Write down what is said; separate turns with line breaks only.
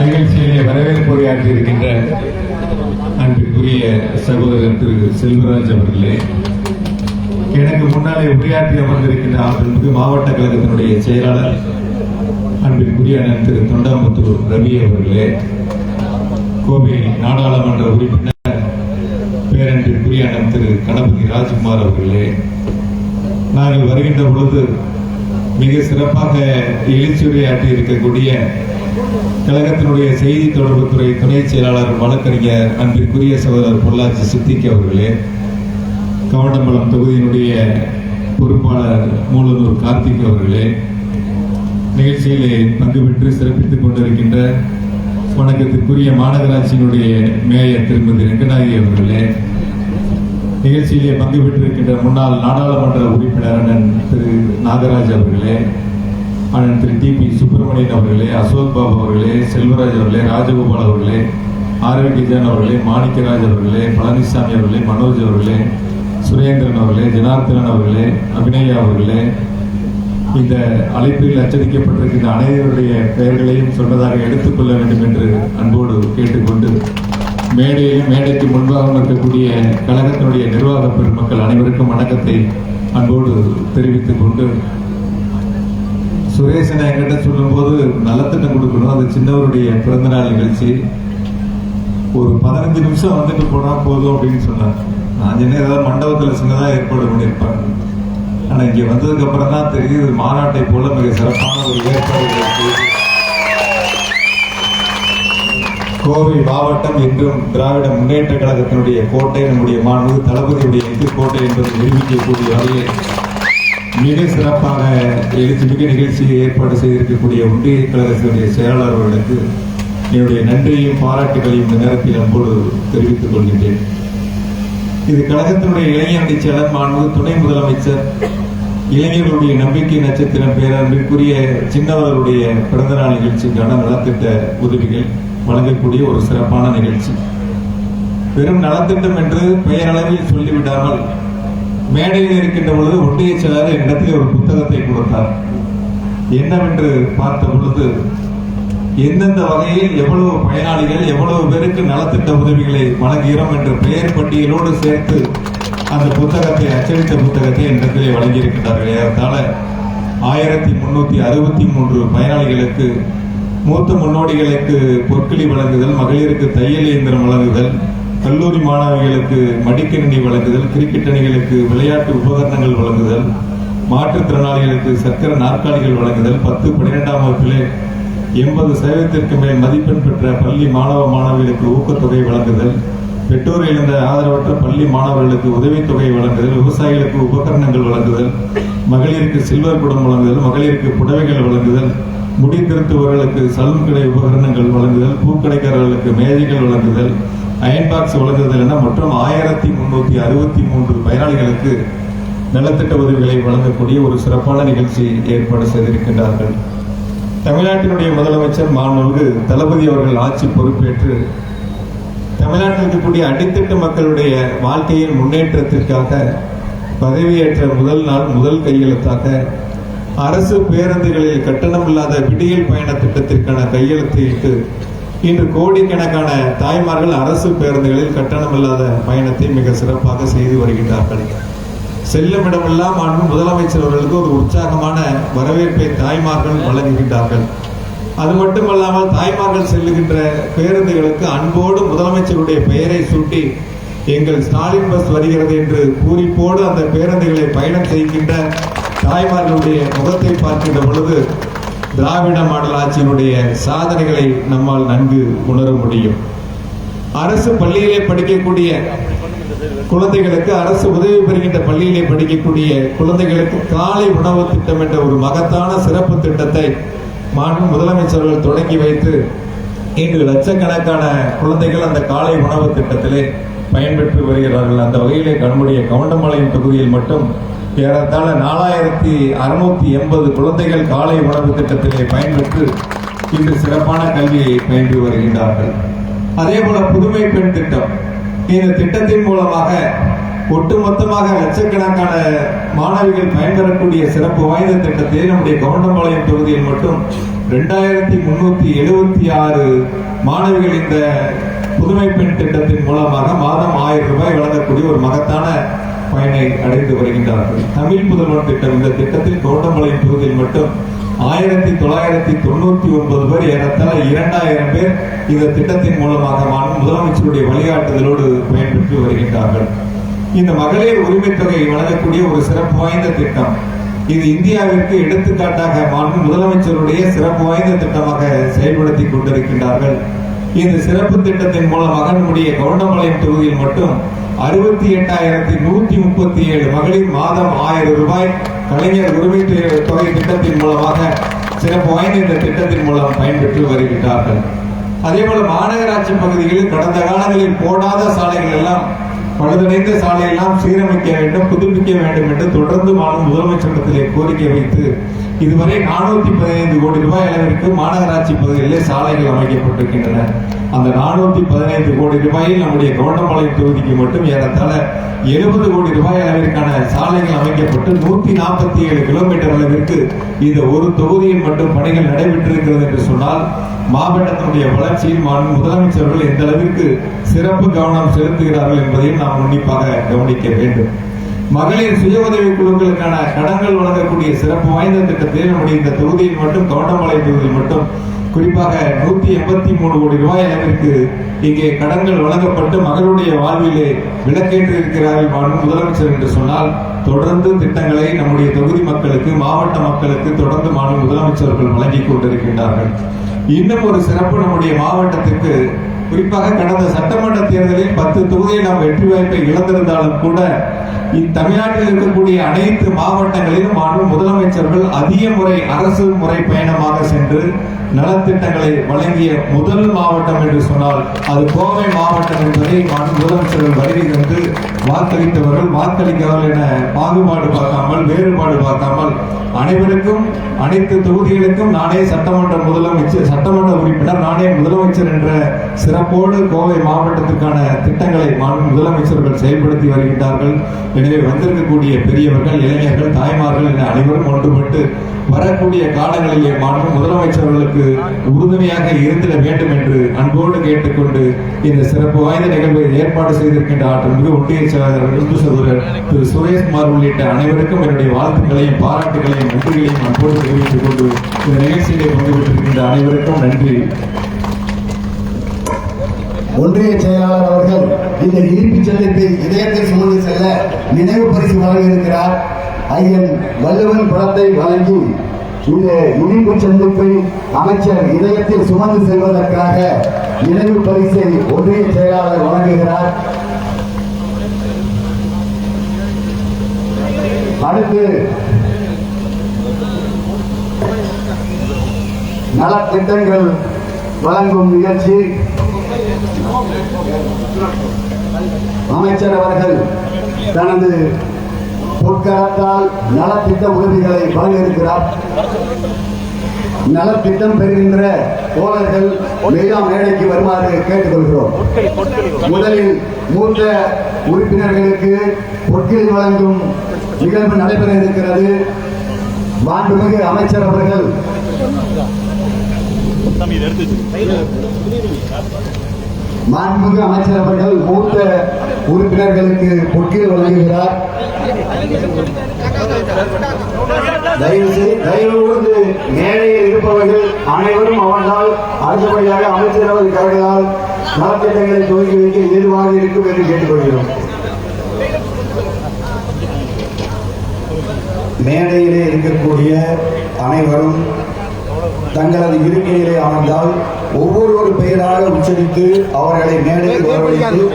நிகழ்ச்சியிலே வரவேற்பு உரையாற்றி இருக்கின்ற அன்பிற்குரிய சகோதரர் திரு செல்வராஜ் அவர்களே எனக்கு முன்னாலே உரையாற்றி அமர்ந்திருக்கின்ற அன்பிற்கு மாவட்ட கழகத்தினுடைய செயலாளர் அன்பிற்குரிய அண்ணன் திரு தொண்டாமுத்தூர் ரவி அவர்களே கோவை நாடாளுமன்ற உறுப்பினர் பேரன்பிற்குரிய அண்ணன் திரு கணபதி ராஜ்குமார் அவர்களே நாங்கள் வருகின்ற பொழுது மிக சிறப்பாக எழுச்சியுரையாற்றி இருக்கக்கூடிய கழகத்தினுடைய செய்தி தொடர்புத்துறை துணை செயலாளர் வழக்கறிஞர் அன்பிற்குரிய சகோதரர் பொள்ளாச்சி சித்திக்கு அவர்களே கவண்டம்பலம் தொகுதியினுடைய பொறுப்பாளர் மூலனூர் கார்த்திக் அவர்களே நிகழ்ச்சியிலே பங்கு பெற்று சிறப்பித்துக் கொண்டிருக்கின்ற வணக்கத்திற்குரிய மாநகராட்சியினுடைய மேயர் திருமதி ரெங்கநாயகி அவர்களே நிகழ்ச்சியிலே பங்கு பெற்றிருக்கின்ற முன்னாள் நாடாளுமன்ற உறுப்பினர் அண்ணன் திரு நாகராஜ் அவர்களே அண்ணன் திரு டி பி சுப்பிரமணியன் அவர்களே அசோக் பாபு அவர்களே செல்வராஜ் அவர்களே ராஜகோபால் அவர்களே ஆரோக்கியஜான் அவர்களே மாணிக்கராஜ் அவர்களே பழனிசாமி அவர்களே மனோஜ் அவர்களே சுரேந்திரன் அவர்களே ஜனார்த்தனன் அவர்களே அபிநயா அவர்களே இந்த அழைப்பில் அச்சடிக்கப்பட்டிருக்கின்ற அனைவருடைய பெயர்களையும் சொன்னதாக எடுத்துக்கொள்ள வேண்டும் என்று அன்போடு கேட்டுக்கொண்டு மேடையில் மேடைக்கு முன்பாக இருக்கக்கூடிய கழகத்தினுடைய நிர்வாக பெருமக்கள் அனைவருக்கும் வணக்கத்தை அன்போடு தெரிவித்துக் கொண்டு சுரேசனை என்கிட்ட சொல்லும்போது நலத்திட்டம் கொடுக்கணும். அது சின்னவருடைய பிறந்தநாள் நிகழ்ச்சி. ஒரு பதினஞ்சு நிமிஷம் வந்துட்டு போனா போதும் அப்படின்னு சொன்னார். நான் சென்னை ஏதாவது மண்டபத்தில் சின்னதாக ஏற்பாடு பண்ணியிருப்பாங்க ஆனா இங்க வந்ததுக்கு அப்புறம் தான் தெரியுது மாநாட்டை போல மிக சிறப்பான ஒரு ஏற்பாடு கோவை மாவட்டம் என்றும் திராவிட முன்னேற்ற கழகத்தினுடைய கோட்டை நம்முடைய மாண்பு தளபதியுடைய எதிர்கோட்டை என்பதை நிரூபிக்கக்கூடிய வகையில் மிக சிறப்பாக எழுச்சிமிக்க நிகழ்ச்சியை ஏற்பாடு செய்திருக்கக்கூடிய ஒன்றிய கழகத்தினுடைய செயலாளர் அவர்களுக்கு என்னுடைய நன்றியையும் பாராட்டுகளையும் இந்த நேரத்தில் அன்போடு தெரிவித்துக் கொள்கின்றேன். இது கழகத்தினுடைய இளைஞரணி செயலர் மாண்பு துணை முதலமைச்சர் இளைஞர்களுடைய நம்பிக்கை நட்சத்திரம் பேரன்பிற்குரிய சின்னவர்களுடைய பிறந்தநாள் நிகழ்ச்சிக்கான நலத்திட்ட உதவிகள் வழங்கக்கூடிய ஒரு சிறப்பான நிகழ்ச்சி. வெறும் நலத்திட்டம் என்று பெயரளவில் சொல்லிவிடாமல் மேடையில் இருக்கின்ற பொழுது ஒன்றிய செயலாளர் என்னிடத்தில் ஒரு புத்தகத்தை கொடுத்தார். என்னவென்று பார்த்த பொழுது எந்தெந்த வகையில் எவ்வளவு பயனாளிகள் எவ்வளவு பேருக்கு நலத்திட்ட உதவிகளை வழங்குகிறோம் என்ற பெயர் பட்டியலோடு சேர்த்து அந்த புத்தகத்தை அச்சடித்த புத்தகத்தை என்னிடத்திலே வழங்கியிருக்கின்றார்கள். ஏறத்தாழ ஆயிரத்தி முன்னூத்தி அறுபத்தி மூன்று பயனாளிகளுக்கு மூத்த முன்னோடிகளுக்கு பொற்களி வழங்குதல் மகளிருக்கு தையல் இயந்திரம் வழங்குதல் கல்லூரி மாணவிகளுக்கு மடிக்கணினி வழங்குதல் கிரிக்கெட் அணிகளுக்கு விளையாட்டு உபகரணங்கள் வழங்குதல் மாற்றுத்திறனாளிகளுக்கு சக்கர நாற்காலிகள் வழங்குதல் பத்து பன்னிரெண்டாம் வகுப்பிலே எண்பது சதவீதத்திற்கு மேல் மதிப்பெண் பெற்ற பள்ளி மாணவ மாணவிகளுக்கு ஊக்கத்தொகை வழங்குதல் பெற்றோர் இழந்த ஆதரவற்ற பள்ளி மாணவர்களுக்கு உதவித்தொகை வழங்குதல் விவசாயிகளுக்கு உபகரணங்கள் வழங்குதல் மகளிருக்கு சில்வர் குடம் வழங்குதல் மகளிருக்கு புடவைகள் வழங்குதல் முடி திருத்துவர்களுக்கு சலூன் கடை உபகரணங்கள் வழங்குதல் பூக்கடைக்காரர்களுக்கு மேஜைகள் வழங்குதல் அயன் பாக்ஸ் வழங்குதல் என மற்றும் ஆயிரத்தி முன்னூத்தி அறுபத்தி மூன்று பயனாளிகளுக்கு நலத்திட்ட உதவிகளை வழங்கக்கூடிய ஒரு சிறப்பான நிகழ்ச்சி ஏற்பாடு செய்திருக்கின்றார்கள். தமிழ்நாட்டினுடைய முதலமைச்சர் மாண்புமிகு தளபதி அவர்கள் ஆட்சி பொறுப்பேற்று தமிழ்நாட்டில் இருக்கக்கூடிய அடித்தட்டு மக்களுடைய வாழ்க்கையின் முன்னேற்றத்திற்காக பதவியேற்ற முதல் நாள் முதல் கையெழுத்தாக அரசு பேருந்துகளில் கட்டணம் இல்லாத விடியல் பயண திட்டத்திற்கான கையெழுத்திட்டு இன்று கோடிக்கணக்கான தாய்மார்கள் அரசு பேருந்துகளில் கட்டணம் இல்லாத பயணத்தை மிக சிறப்பாக செய்து வருகின்றார்கள். செல்லும் இடமெல்லாம் அன்பு முதலமைச்சர் அவர்களுக்கு ஒரு உற்சாகமான வரவேற்பை தாய்மார்கள் வழங்குகின்றார்கள். அது மட்டுமல்லாமல் தாய்மார்கள் செல்லுகின்ற பேருந்துகளுக்கு அன்போடு முதலமைச்சருடைய பெயரை சூட்டி எங்கள் ஸ்டாலின் பஸ் வருகிறது என்று பூரிப்போடு அந்த பேருந்துகளை பயணம் செய்கின்ற தாய்மார்களுடைய முகத்தை பார்க்கின்ற பொழுது திராவிட மாடல் ஆட்சியினுடைய சாதனைகளை நம்மால் நன்கு உணர முடியும். அரசு பள்ளியிலே படிக்கக்கூடிய குழந்தைகளுக்கு அரசு உதவி பெறுகின்ற பள்ளியிலே படிக்கக்கூடிய குழந்தைகளுக்கு காலை உணவு திட்டம் என்ற ஒரு மகத்தான சிறப்பு திட்டத்தை மாநில முதலமைச்சர்கள் தொடங்கி வைத்து இன்று லட்சக்கணக்கான குழந்தைகள் அந்த காலை உணவு திட்டத்திலே பயன்பெற்று வருகிறார்கள். அந்த வகையிலே கண்முடைய கவுண்டம்பாளையம் தொகுதியில் மட்டும் ஏறத்தாழ நாலாயிரத்தி அறுநூத்தி எண்பது குழந்தைகள் காலை உணவு திட்டத்திலே பயன்பெற்று இன்று சிறப்பான கல்வியை பயின்று வருகின்றார்கள். அதே போல புதுமை பெண் திட்டம். இந்த திட்டத்தின் மூலமாக ஒட்டுமொத்தமாக லட்சக்கணக்கான மாணவிகள் பயன்பெறக்கூடிய சிறப்பு வாய்ந்த திட்டத்தை நம்முடைய கவுண்டம்பாளையம் தொகுதியில் மட்டும் ரெண்டாயிரத்தி முன்னூத்தி எழுபத்தி ஆறு மாணவிகள் இந்த புதுமை பெண் திட்டத்தின் மூலமாக மாதம் ஆயிரம் ரூபாய் வழங்கக்கூடிய ஒரு மகத்தான பயனை அடைந்து வருகின்றார்கள். தமிழ் புதல்வன் திட்டம் இந்த திட்டத்தில் தோட்டமலை பகுதியில் மட்டும் ஆயிரத்தி தொள்ளாயிரத்தி தொண்ணூத்தி ஒன்பது பேர் ஏறத்தாழ இரண்டாயிரம் பேர் இந்த திட்டத்தின் மூலமாக முதலமைச்சருடைய வழிகாட்டுதலோடு பயன்பெற்று வருகின்றார்கள். இந்த மகளிர் உரிமை தொகை வழங்கக்கூடிய ஒரு சிறப்பு வாய்ந்த திட்டம். இது இந்தியாவிற்கு எடுத்துக்காட்டாக மாண்பு முதலமைச்சருடைய சிறப்பு வாய்ந்த திட்டமாக செயல்படுத்தி கொண்டிருக்கின்றார்கள். இந்த சிறப்பு திட்டத்தின் மூலமாக நம்முடைய கவுண்டமலையம் தொகுதியில் மட்டும் அறுபத்தி எட்டாயிரத்தி நூத்தி முப்பத்தி ஏழு மகளிர் மாதம் ஆயிரம் ரூபாய் கலைஞர் உரிமை தொகை திட்டத்தின் மூலமாக சிறப்பு வாய்ந்த இந்த திட்டத்தின் மூலம் பயன்பெற்று வருகின்றார்கள். அதே போல மாநகராட்சி பகுதிகளில் கடந்த காலங்களில் போடாத சாலைகள் எல்லாம் பழுதடைந்த சாலையெல்லாம் சீரமைக்க வேண்டும் புதுப்பிக்க வேண்டும் என்று தொடர்ந்து மாநில முதலமைச்சரிடத்திலே கோரிக்கை வைத்து இதுவரை நானூத்தி பதினைந்து கோடி ரூபாய் அளவிற்கு மாநகராட்சி பகுதிகளிலே சாலைகள் அமைக்கப்பட்டிருக்கின்றன. அந்த நானூத்தி பதினைந்து கோடி ரூபாயில் நம்முடைய கவுண்டம்பாளையம் தொகுதிக்கு மட்டும் ஏறத்தாழ எழுபது கோடி ரூபாய் அளவிற்கான சாலைகள் அமைக்கப்பட்டு நூத்தி நாற்பத்தி ஏழு கிலோமீட்டர் அளவிற்கு இந்த ஒரு தொகுதியில் மட்டும் பணிகள் நடைபெற்றிருக்கிறது என்று சொன்னால் மாவட்டத்தினுடைய வளர்ச்சியில் முதலமைச்சர்கள் எந்த அளவிற்கு சிறப்பு கவனம் செலுத்துகிறார்கள் என்பதையும் நாம் உன்னிப்பாக கவனிக்க வேண்டும். மகளிர் சுய உதவி குழுக்களுக்கான கடன்கள் வழங்கக்கூடிய சிறப்பு வாய்ந்த திட்டத்தில் நம்முடைய இந்த தொகுதியில் மட்டும் தோட்டமலை தொகுதியில் மட்டும் குறிப்பாக நூத்தி எண்பத்தி மூணு கோடி ரூபாய் அளவிற்கு இங்கே கடன்கள் வழங்கப்பட்டு மகளுடைய வாழ்விலே விளக்கேற்று இருக்கிறார்கள் முதலமைச்சர் என்று சொன்னால் தொடர்ந்து திட்டங்களை நம்முடைய தொகுதி மக்களுக்கு மாவட்ட மக்களுக்கு தொடர்ந்து மாநில முதலமைச்சர்கள் வழங்கிக் கொண்டிருக்கின்றார்கள். இன்னும் ஒரு சிறப்பு நம்முடைய மாவட்டத்திற்கு குறிப்பாக கடந்த சட்டமன்ற தேர்தலில் பத்து தொகுதியை நாம் வெற்றி வாய்ப்பை இழந்திருந்தாலும் கூட இத்தமிழ்நாட்டில் இருக்கக்கூடிய அனைத்து மாவட்டங்களிலும் மாண்பு முதலமைச்சர்கள் அதிக முறை அரசு முறை பயணமாக சென்று நலத்திட்டங்களை வழங்கிய முதல் மாவட்டம் என்று சொன்னால் அது கோவை மாவட்டம் என்பதை முதலமைச்சர்கள் வருகை தந்து வாக்களித்தவர்கள் வாக்களிக்கவர்கள் என பாகுபாடு பார்க்காமல் வேறுபாடு பார்க்காமல் அனைவருக்கும் அனைத்து தொகுதிகளுக்கும் நானே சட்டமன்ற முதலமைச்சர் சட்டமன்ற உறுப்பினர் நானே முதலமைச்சர் என்ற சிறப்போடு கோவை மாவட்டத்துக்கான திட்டங்களை முதலமைச்சர்கள் செயல்படுத்தி வருகின்றார்கள். எனவே வந்திருக்கக்கூடிய பெரியவர்கள் இளைஞர்கள் தாய்மார்கள் என அனைவரும் ஒன்றுபட்டு வரக்கூடிய காலங்களிலே மாண்பு முதலமைச்சர்களுக்கு உறுதுணையாக இருந்திட வேண்டும் என்று அன்போடு கேட்டுக்கொண்டு இந்த சிறப்பு வாய்ந்த நிகழ்வை ஏற்பாடு செய்திருக்கின்ற ஆற்றல் மிக ஒன்றிய செயலாளர் இந்து சகோதரர் திரு சுரேஷ்குமார் உள்ளிட்ட அனைவருக்கும் என்னுடைய வாழ்த்துக்களையும் பாராட்டுகளையும் நன்றிகளையும் அன்போடு தெரிவித்துக் கொண்டு இந்த நிகழ்ச்சியிலே பங்கு பெற்றிருக்கின்ற அனைவருக்கும் நன்றி.
ஒன்றிய செயலாளர் அவர்கள் இந்த இனிப்பு செல்லிப்பை இதயத்தை சுமந்து செல்ல நினைவு பரிசு வழங்க இருக்கிறார் ஐயன் வள்ளுவன் படத்தை வழங்கி இந்த இனிப்பு சந்திப்பை அமைச்சர் இதயத்தில் சுமந்து செல்வதற்காக நினைவு பரிசை ஒன்றிய செயலாளர் வழங்குகிறார். அடுத்து நலத்திட்டங்கள் வழங்கும் நிகழ்ச்சி அமைச்சர் அவர்கள் தனது பொற்கரத்தால் நலத்திட்ட உதவிகளை வழங்கியிருக்கிறார். நலத்திட்டம் பெறுகின்ற தோழர்கள் மேலா மேடைக்கு வருமாறு கேட்டுக்கொள்கிறோம். முதலில் மூத்த உறுப்பினர்களுக்கு பொற்கிளி வழங்கும் நிகழ்வு நடைபெற இருக்கிறது. மாண்புமிகு அமைச்சர் அவர்கள். மாண்புமிகு அமைச்சர் அவர்கள் மூத்த உறுப்பினர்களுக்கு பொற்கீடு வழங்குகிறார். தயவு செய்து தயவு மேடையில் இருப்பவர்கள் அனைவரும் அவர்களால் அடுத்தபடியாக அமைச்சர் அவர்கள் கருதினால் நலத்திட்டங்களை துவக்கி வைக்க ஏதுவாக இருக்கும் என்று கேட்டுக்கொள்கிறோம். மேடையிலே இருக்கக்கூடிய அனைவரும் தங்களது இருக்கையிலே அமர்ந்தால் ஒவ்வொரு பெயராக உச்சரித்து அவர்களை மேடையில் வரவழைத்து